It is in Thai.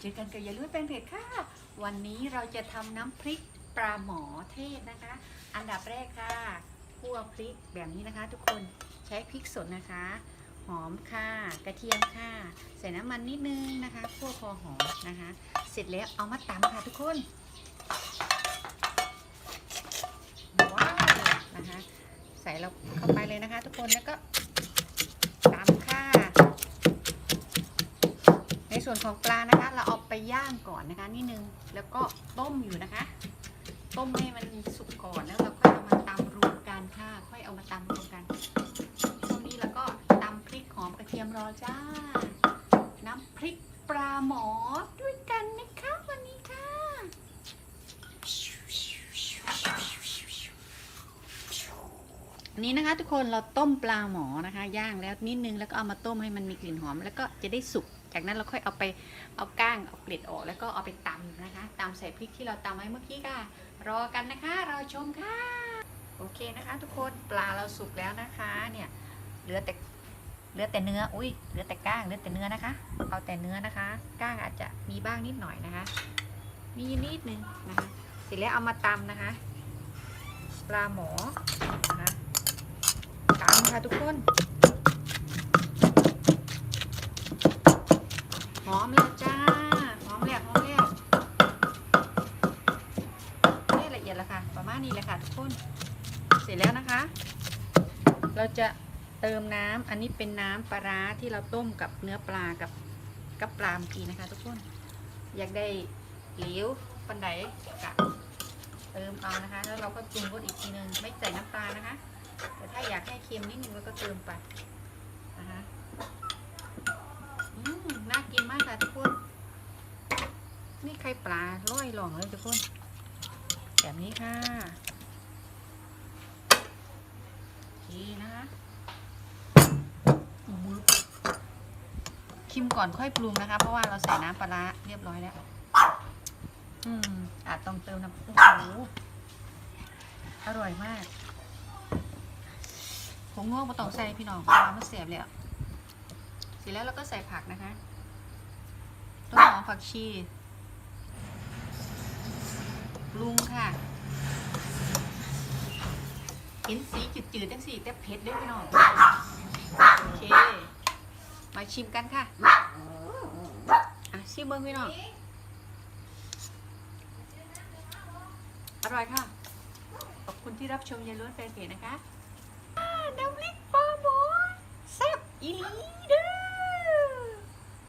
เจอกันกับยายลุยเป็นเพจค่ะ วันนี้เราจะทำน้ำพริกปลาหมอเทศนะคะ อันดับแรกค่ะคั่วพริกแบบนี้นะคะ ทุกคนใช้พริกสดนะคะ หอมค่ะ กระเทียมค่ะ ใส่น้ำมันนิดนึงนะคะคั่วพอหอมนะคะ เสร็จแล้วเอามาตำค่ะทุกคนว้าวนะคะ ใส่เราเข้าไปเลยนะคะ ทุกคนแล้วก็ตำค่ะ ส่วนของปลานะคะ เราเอาไปย่างก่อนนะคะนิดนึงแล้วก็ต้มอยู่นะคะ ต้มให้มันสุกก่อนแล้วเราค่อยเอามาตำรวมกันค่ะ ค่อยเอามาตำรวมกันช่วงนี้แล้วก็ตำพริกหอมกระเทียมรอจ้า น้ำพริกปลาหมอด้วยกันนะคะวันนี้ค่ะ อั นี้นะคะ ทุกคนเราต้มปลาหมอนะคะย่างแล้วนิดนึงแล้วก็เอามาต้มให้มันมีกลิ่นหอม แล้วก็จะได้สุก จากนั้นเราค่อยเอาไปเอาก้างเอาเกล็ดออกแล้วก็เอาไปตำนะคะตำใส่พริกที่เราตำไว้เมื่อกี้ค่ะ รอกันนะคะรอชมค่ะ โอเคนะคะ ทุกคนปลาเราสุกแล้วนะคะเนี่ยเหลือแต่เหลือแต่เนื้อ อุ้ยเหลือแต่ก้าง เหลือแต่เนื้อนะคะ เอาแต่เนื้อนะคะ ก้างอาจจะมีบ้างนิดหน่อยนะคะ มีนิดนึงนะคะ เสร็จแล้วเอามาตำนะคะ ปลาหมอนะ ค่ะทุกคน หอมแล้วจ้า หอมแล้วหอมแล้วนี่ละเอียดแล้วค่ะ ประมาณนี้แหละค่ะทุกคน เสร็จแล้วนะคะ เราจะเติมน้ำอันนี้เป็นน้ำปลาร้าที่เราต้มกับเนื้อปลากับกับปลาเมื่อกี้นะคะ ทุกคน อยากได้เหลวปันไดกะเติมเอานะคะ แล้วเราก็ปรุงรสอีกทีนึง ไม่ใส่น้ำ ค็มนิดนึงเราก็เติมไปนะคะอืมน่ากินมากค่ะทุกคน นี่ไข่ปลาร้อยหล่องเลยทุกคน แบบนี้ค่ะนี่นะคะชิมก่อนค่อยปรุงนะคะ เพราะว่าเราใส่น้ำปลาร้าเรียบร้อยแล้ว อืมอาจต้องเติมน้ำโอ้โหอร่อยมาก ผงนัวมาต้องใส่พี่น้องปลามันเสียบเลยเสร็จแล้วเราก็ใส่ผักนะคะต้นหอมผักชีปรุงค่ะเห็นสีจืดๆจังสีแต่เผ็ดด้วยพี่น้องโอเค มาชิมกันค่ะอะชิมเบิ้งพี่น้องอร่อยค่ะ ขอบคุณที่รับชมยายล้วนแฟนเพจนะคะ